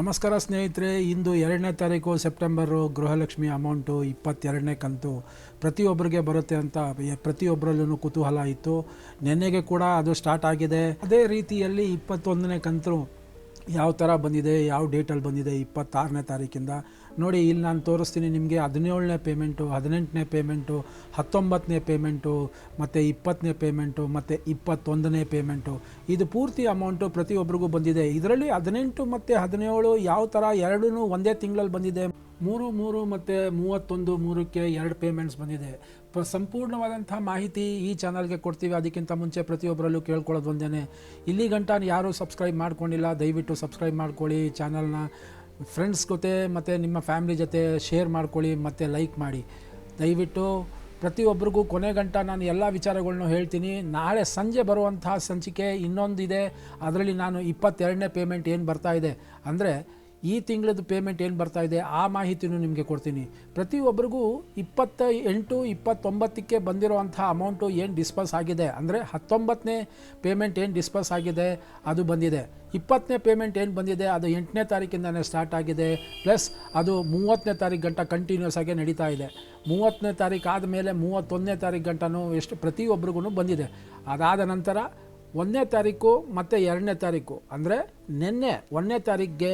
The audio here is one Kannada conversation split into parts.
ನಮಸ್ಕಾರ ಸ್ನೇಹಿತರೆ, ಇಂದು ಎರಡನೇ ತಾರೀಕು ಸೆಪ್ಟೆಂಬರು, ಗೃಹಲಕ್ಷ್ಮಿ ಅಮೌಂಟು ಇಪ್ಪತ್ತೆರಡನೇ ಕಂತು. ಪ್ರತಿಯೊಬ್ಬರಿಗೆ ಬರುತ್ತೆ ಅಂತ ಪ್ರತಿಯೊಬ್ಬರಲ್ಲೂ ಕುತೂಹಲ ಇತ್ತು. ನಿನ್ನೆಗೆ ಕೂಡ ಅದು ಸ್ಟಾರ್ಟ್ ಆಗಿದೆ. ಅದೇ ರೀತಿಯಲ್ಲಿ ಇಪ್ಪತ್ತೊಂದನೇ ಕಂತು ಯಾವ ಥರ ಬಂದಿದೆ, ಯಾವ ಡೇಟಲ್ಲಿ ಬಂದಿದೆ ಇಪ್ಪತ್ತಾರನೇ ತಾರೀಕಿಂದ. ನೋಡಿ, ಇಲ್ಲಿ ನಾನು ತೋರಿಸ್ತೀನಿ ನಿಮಗೆ ಹದಿನೇಳನೇ ಪೇಮೆಂಟು ಹದಿನೆಂಟನೇ ಪೇಮೆಂಟು ಹತ್ತೊಂಬತ್ತನೇ ಪೇಮೆಂಟು ಮತ್ತು ಇಪ್ಪತ್ತನೇ ಪೇಮೆಂಟು ಮತ್ತು ಇಪ್ಪತ್ತೊಂದನೇ ಪೇಮೆಂಟು ಇದು ಪೂರ್ತಿ ಅಮೌಂಟು ಪ್ರತಿಯೊಬ್ಬರಿಗೂ ಬಂದಿದೆ. ಇದರಲ್ಲಿ ಹದಿನೆಂಟು ಮತ್ತು ಹದಿನೇಳು ಯಾವ ಥರ ಎರಡೂ ಒಂದೇ ತಿಂಗಳಲ್ಲಿ ಬಂದಿದೆ. ಮೂರು ಮೂರು ಮತ್ತು ಮೂವತ್ತೊಂದು, ಮೂರಕ್ಕೆ ಎರಡು ಪೇಮೆಂಟ್ಸ್ ಬಂದಿದೆ. ಪ ಸಂಪೂರ್ಣವಾದಂಥ ಮಾಹಿತಿ ಈ ಚಾನಲ್ಗೆ ಕೊಡ್ತೀವಿ. ಅದಕ್ಕಿಂತ ಮುಂಚೆ ಪ್ರತಿಯೊಬ್ಬರಲ್ಲೂ ಕೇಳ್ಕೊಳ್ಳೋದು ಒಂದೇ ಇಲ್ಲಿ ಗಂಟ ಯಾರೂ ಸಬ್ಸ್ಕ್ರೈಬ್ ಮಾಡ್ಕೊಂಡಿಲ್ಲ, ದಯವಿಟ್ಟು ಸಬ್ಸ್ಕ್ರೈಬ್ ಮಾಡ್ಕೊಳ್ಳಿ ಚಾನಲ್ನ ಫ್ರೆಂಡ್ಸ್ ಜೊತೆ ಮತ್ತು ನಿಮ್ಮ ಫ್ಯಾಮ್ಲಿ ಜೊತೆ ಶೇರ್ ಮಾಡ್ಕೊಳ್ಳಿ, ಮತ್ತು ಲೈಕ್ ಮಾಡಿ. ದಯವಿಟ್ಟು ಪ್ರತಿಯೊಬ್ಬರಿಗೂ ಕೊನೆ ಗಂಟ ನಾನು ಎಲ್ಲ ವಿಚಾರಗಳನ್ನೂ ಹೇಳ್ತೀನಿ. ನಾಳೆ ಸಂಜೆ ಬರುವಂತಹ ಸಂಚಿಕೆ ಇನ್ನೊಂದಿದೆ. ಅದರಲ್ಲಿ ನಾನು ಇಪ್ಪತ್ತೆರಡನೇ ಪೇಮೆಂಟ್ ಏನು ಬರ್ತಾ ಇದೆ? ಅಂದರೆ ಈ ತಿಂಗಳದ್ದು ಪೇಮೆಂಟ್ ಏನು ಬರ್ತಾ ಇದೆ? ಆ ಮಾಹಿತಿನೂ ನಿಮಗೆ ಕೊಡ್ತೀನಿ. ಪ್ರತಿಯೊಬ್ಬರಿಗೂ ಇಪ್ಪತ್ತ ಎಂಟು ಇಪ್ಪತ್ತೊಂಬತ್ತಕ್ಕೆ ಬಂದಿರೋವಂಥ ಅಮೌಂಟು ಏನು ಡಿಸ್ಪಸ್ ಆಗಿದೆ? ಅಂದರೆ ಹತ್ತೊಂಬತ್ತನೇ ಪೇಮೆಂಟ್ ಏನು ಡಿಸ್ಪರ್ಸ್ ಆಗಿದೆ? ಅದು ಬಂದಿದೆ. ಇಪ್ಪತ್ತನೇ ಪೇಮೆಂಟ್ ಏನು ಬಂದಿದೆ? ಅದು ಎಂಟನೇ ತಾರೀಕಿಂದನೇ ಸ್ಟಾರ್ಟ್ ಆಗಿದೆ. ಪ್ಲಸ್ ಅದು ಮೂವತ್ತನೇ ತಾರೀಕು ಗಂಟ ಕಂಟಿನ್ಯೂಸ್ ಆಗಿ ನಡೀತಾ ಇದೆ. ಮೂವತ್ತನೇ ತಾರೀಕು ಆದಮೇಲೆ ಮೂವತ್ತೊಂದನೇ ತಾರೀಕು ಗಂಟನೂ ಎಷ್ಟು ಪ್ರತಿಯೊಬ್ಬರಿಗೂ ಬಂದಿದೆ. ಅದಾದ ನಂತರ ಒಂದನೇ ತಾರೀಕು ಮತ್ತು ಎರಡನೇ ತಾರೀಕು ಅಂದರೆ ನಿನ್ನೆ ಒಂದನೇ ತಾರೀಕಿಗೆ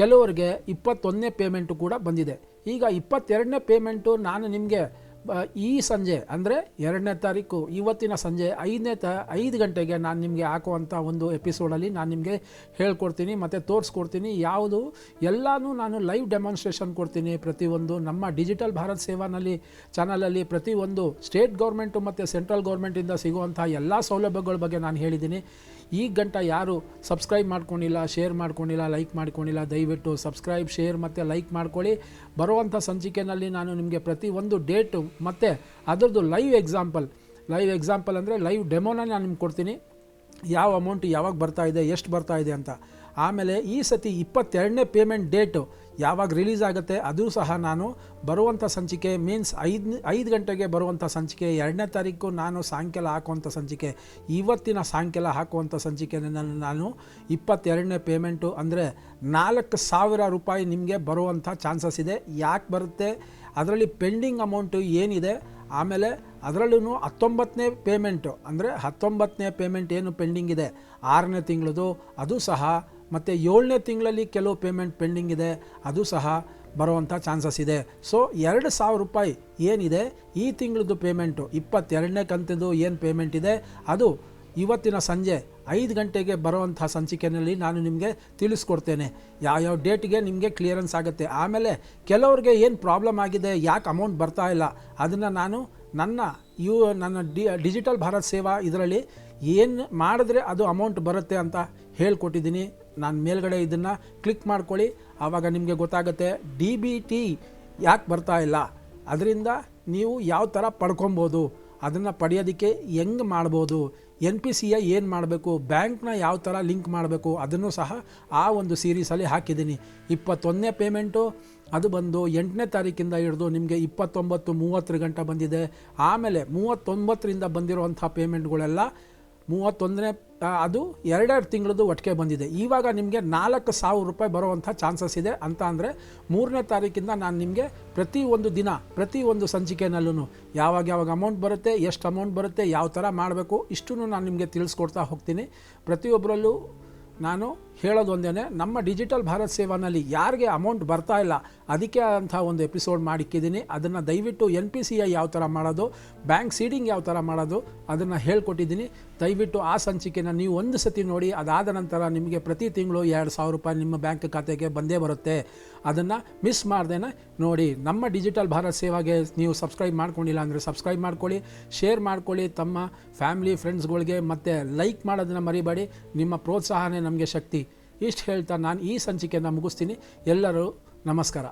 ಕೆಲವರಿಗೆ ಇಪ್ಪತ್ತೊಂದನೇ ಪೇಮೆಂಟು ಕೂಡ ಬಂದಿದೆ. ಈಗ ಇಪ್ಪತ್ತೆರಡನೇ ಪೇಮೆಂಟು ನಾನು ನಿಮಗೆ ಈ ಸಂಜೆ, ಅಂದರೆ ಎರಡನೇ ತಾರೀಕು, ಇವತ್ತಿನ ಸಂಜೆ ಐದನೇ ತ, ಐದು ಗಂಟೆಗೆ ನಾನು ನಿಮಗೆ ಹಾಕುವಂಥ ಒಂದು ಎಪಿಸೋಡಲ್ಲಿ ನಾನು ನಿಮಗೆ ಹೇಳ್ಕೊಡ್ತೀನಿ, ಮತ್ತು ತೋರಿಸ್ಕೊಡ್ತೀನಿ. ಯಾವುದು? ಎಲ್ಲನೂ ನಾನು ಲೈವ್ ಡೆಮಾನ್ಸ್ಟ್ರೇಷನ್ ಕೊಡ್ತೀನಿ ಪ್ರತಿಯೊಂದು ನಮ್ಮ ಡಿಜಿಟಲ್ ಭಾರತ್ ಸೇವಾನಲ್ಲಿ ಚಾನಲಲ್ಲಿ ಪ್ರತಿಯೊಂದು ಸ್ಟೇಟ್ ಗೌರ್ಮೆಂಟು ಮತ್ತು ಸೆಂಟ್ರಲ್ ಗೌರ್ಮೆಂಟಿಂದ ಸಿಗುವಂಥ ಎಲ್ಲ ಸೌಲಭ್ಯಗಳ ಬಗ್ಗೆ ನಾನು ಹೇಳಿದ್ದೀನಿ. ಈ ಗಂಟ ಯಾರು ಸಬ್ಸ್ಕ್ರೈಬ್ ಮಾಡ್ಕೊಂಡಿಲ್ಲ ಶೇರ್ ಮಾಡ್ಕೊಂಡಿಲ್ಲ ಲೈಕ್ ಮಾಡ್ಕೊಂಡಿಲ್ಲ, ದಯವಿಟ್ಟು ಸಬ್ಸ್ಕ್ರೈಬ್ ಶೇರ್ ಮತ್ತು ಲೈಕ್ ಮಾಡ್ಕೊಳ್ಳಿ. ಬರುವಂಥ ಸಂಚಿಕೆಯಲ್ಲಿ ನಾನು ನಿಮಗೆ ಪ್ರತಿ ಒಂದು ಡೇಟು ಮತ್ತು ಅದರದ್ದು ಲೈವ್ ಎಕ್ಸಾಂಪಲ್ ಲೈವ್ ಎಕ್ಸಾಂಪಲ್ ಅಂದರೆ ಲೈವ್ ಡೆಮೋನ ನಾನು ನಿಮ್ಗೆ ಕೊಡ್ತೀನಿ. ಯಾವ ಅಮೌಂಟ್ ಯಾವಾಗ ಬರ್ತಾ ಇದೆ, ಎಷ್ಟು ಬರ್ತಾ ಇದೆ ಅಂತ. ಆಮೇಲೆ ಈ ಸತಿ ಇಪ್ಪತ್ತೆರಡನೇ ಪೇಮೆಂಟ್ ಡೇಟು ಯಾವಾಗ ರಿಲೀಸ್ ಆಗುತ್ತೆ ಅದು ಸಹ ನಾನು ಬರುವಂಥ ಸಂಚಿಕೆ ಮೀನ್ಸ್ ಐದು ಐದು ಗಂಟೆಗೆ ಬರುವಂಥ ಸಂಚಿಕೆ, ಎರಡನೇ ತಾರೀಕು ನಾನು ಸಾಯಂಕಾಲ ಹಾಕುವಂಥ ಸಂಚಿಕೆ, ಇವತ್ತಿನ ಸಾಯಂಕಾಲ ಹಾಕುವಂಥ ಸಂಚಿಕೆಯನ್ನು ನಾನು ಇಪ್ಪತ್ತೆರಡನೇ ಪೇಮೆಂಟು ಅಂದರೆ ನಾಲ್ಕು ಸಾವಿರ ರೂಪಾಯಿ ನಿಮಗೆ ಬರುವಂಥ ಚಾನ್ಸಸ್ ಇದೆ. ಯಾಕೆ ಬರುತ್ತೆ? ಅದರಲ್ಲಿ ಪೆಂಡಿಂಗ್ ಅಮೌಂಟು ಏನಿದೆ? ಆಮೇಲೆ ಅದರಲ್ಲೂ ಹತ್ತೊಂಬತ್ತನೇ ಪೇಮೆಂಟು ಅಂದರೆ ಹತ್ತೊಂಬತ್ತನೇ ಪೇಮೆಂಟ್ ಏನು ಪೆಂಡಿಂಗ್ ಇದೆ? ಆರನೇ ತಿಂಗಳದು, ಅದು ಸಹ ಮತ್ತು ಏಳನೇ ತಿಂಗಳಲ್ಲಿ ಕೆಲವು ಪೇಮೆಂಟ್ ಪೆಂಡಿಂಗ್ ಇದೆ, ಅದು ಸಹ ಬರುವಂಥ ಚಾನ್ಸಸ್ ಇದೆ. ಸೊ ಎರಡು ಸಾವಿರ ರೂಪಾಯಿ ಏನಿದೆ, ಈ ತಿಂಗಳದ್ದು ಪೇಮೆಂಟು ಇಪ್ಪತ್ತೆರಡನೇ ಕಂತಿದ್ದು ಏನು ಪೇಮೆಂಟ್ ಇದೆ, ಅದು ಇವತ್ತಿನ ಸಂಜೆ ಐದು ಗಂಟೆಗೆ ಬರುವಂಥ ಸಂಚಿಕೆಯಲ್ಲಿ ನಾನು ನಿಮಗೆ ತಿಳಿಸ್ಕೊಡ್ತೇನೆ. ಯಾವ್ಯಾವ ಡೇಟ್ಗೆ ನಿಮಗೆ ಕ್ಲಿಯರೆನ್ಸ್ ಆಗುತ್ತೆ. ಆಮೇಲೆ ಕೆಲವ್ರಿಗೆ ಏನು ಪ್ರಾಬ್ಲಮ್ ಆಗಿದೆ, ಯಾಕೆ ಅಮೌಂಟ್ ಬರ್ತಾ ಇಲ್ಲ, ಅದನ್ನು ನಾನು ನನ್ನ ಯು ನನ್ನ ಡಿಜಿಟಲ್ ಭಾರತ್ ಸೇವಾ ಇದರಲ್ಲಿ ಏನು ಮಾಡಿದ್ರೆ ಅದು ಅಮೌಂಟ್ ಬರುತ್ತೆ ಅಂತ ಹೇಳ್ಕೊಟ್ಟಿದ್ದೀನಿ. ನಾನು ಮೇಲ್ಗಡೆ ಇದನ್ನು ಕ್ಲಿಕ್ ಮಾಡ್ಕೊಳ್ಳಿ. ಆವಾಗ ನಿಮಗೆ ಗೊತ್ತಾಗುತ್ತೆ ಡಿ ಬಿ ಟಿ ಯಾಕೆ ಬರ್ತಾ ಇಲ್ಲ? ಅದರಿಂದ ನೀವು ಯಾವ ಥರ ಪಡ್ಕೊಬೋದು? ಅದನ್ನು ಪಡೆಯೋದಕ್ಕೆ ಹೆಂಗೆ ಮಾಡ್ಬೋದು? ಎನ್ ಪಿ ಸಿ ಏನು ಮಾಡಬೇಕು? ಬ್ಯಾಂಕ್ನ ಯಾವ ಥರ ಲಿಂಕ್ ಮಾಡಬೇಕು? ಅದನ್ನು ಸಹ ಆ ಒಂದು ಸೀರೀಸಲ್ಲಿ ಹಾಕಿದ್ದೀನಿ. ಇಪ್ಪತ್ತೊಂದನೇ ಪೇಮೆಂಟು ಅದು ಬಂದು ಎಂಟನೇ ತಾರೀಕಿಂದ ಹಿಡಿದು ನಿಮಗೆ ಇಪ್ಪತ್ತೊಂಬತ್ತು ಮೂವತ್ತರ ಗಂಟೆ ಬಂದಿದೆ. ಆಮೇಲೆ ಮೂವತ್ತೊಂಬತ್ತರಿಂದ ಬಂದಿರುವಂಥ ಪೇಮೆಂಟ್ಗಳೆಲ್ಲ ಮೂವತ್ತೊಂದನೇ ಅದು ಎರಡೆರಡು ತಿಂಗಳದ್ದು ಒಟ್ಟಿಗೆ ಬಂದಿದೆ. ಇವಾಗ ನಿಮಗೆ ನಾಲ್ಕು ಸಾವಿರ ರೂಪಾಯಿ ಬರುವಂಥ ಚಾನ್ಸಸ್ ಇದೆ ಅಂತ ಅಂದರೆ ಮೂರನೇ ತಾರೀಕಿಂದ ನಾನು ನಿಮಗೆ ಪ್ರತಿ ಒಂದು ದಿನ, ಪ್ರತಿ ಒಂದು ಸಂಚಿಕೆನಲ್ಲೂ ಯಾವಾಗ ಯಾವಾಗ ಅಮೌಂಟ್ ಬರುತ್ತೆ, ಎಷ್ಟು ಅಮೌಂಟ್ ಬರುತ್ತೆ, ಯಾವ ಥರ ಮಾಡಬೇಕು ಇಷ್ಟು ನಾನು ನಿಮಗೆ ತಿಳಿಸ್ಕೊಡ್ತಾ ಹೋಗ್ತೀನಿ. ಪ್ರತಿಯೊಬ್ಬರಲ್ಲೂ ನಾನು ಹೇಳೋದು ಒಂದೇ ನಮ್ಮ ಡಿಜಿಟಲ್ ಭಾರತ್ ಸೇವಾನಲ್ಲಿ ಯಾರಿಗೆ ಅಮೌಂಟ್ ಬರ್ತಾ ಇಲ್ಲ, ಅದಕ್ಕೆ ಅಂಥ ಒಂದು ಎಪಿಸೋಡ್ ಮಾಡಿಕ್ಕಿದ್ದೀನಿ. ಅದನ್ನು ದಯವಿಟ್ಟು ಎನ್ ಪಿ ಸಿ ಐ ಯಾವ ಥರ ಮಾಡೋದು ಬ್ಯಾಂಕ್ ಸೀಡಿಂಗ್ ಯಾವ ಥರ ಮಾಡೋದು, ಅದನ್ನು ಹೇಳ್ಕೊಟ್ಟಿದ್ದೀನಿ. ದಯವಿಟ್ಟು ಆ ಸಂಚಿಕೆನ ನೀವು ಒಂದು ಸತಿ ನೋಡಿ, ಅದಾದ ನಂತರ ನಿಮಗೆ ಪ್ರತಿ ತಿಂಗಳು ಎರಡು ಸಾವಿರ ರೂಪಾಯಿ ನಿಮ್ಮ ಬ್ಯಾಂಕ್ ಖಾತೆಗೆ ಬಂದೇ ಬರುತ್ತೆ. ಅದನ್ನು ಮಿಸ್ ಮಾಡ್ದೇನೆ, ನೋಡಿ, ನಮ್ಮ ಡಿಜಿಟಲ್ ಭಾರತ್ ಸೇವಾಗೆ ನೀವು ಸಬ್ಸ್ಕ್ರೈಬ್ ಮಾಡ್ಕೊಂಡಿಲ್ಲ ಅಂದರೆ ಸಬ್ಸ್ಕ್ರೈಬ್ ಮಾಡ್ಕೊಳ್ಳಿ ಶೇರ್ ಮಾಡ್ಕೊಳ್ಳಿ, ತಮ್ಮ ಫ್ಯಾಮಿಲಿ ಫ್ರೆಂಡ್ಸ್ಗಳಿಗೆ ಮತ್ತು ಲೈಕ್ ಮಾಡೋದನ್ನು ಮರಿಬೇಡಿ. ನಿಮ್ಮ ಪ್ರೋತ್ಸಾಹನೇ ನಮಗೆ ಶಕ್ತಿ. ಇಷ್ಟು ಹೇಳ್ತಾ ನಾನು ಈ ಸಂಚಿಕೆಯನ್ನು ಮುಗಿಸ್ತೀನಿ. ಎಲ್ಲರೂ ನಮಸ್ಕಾರ.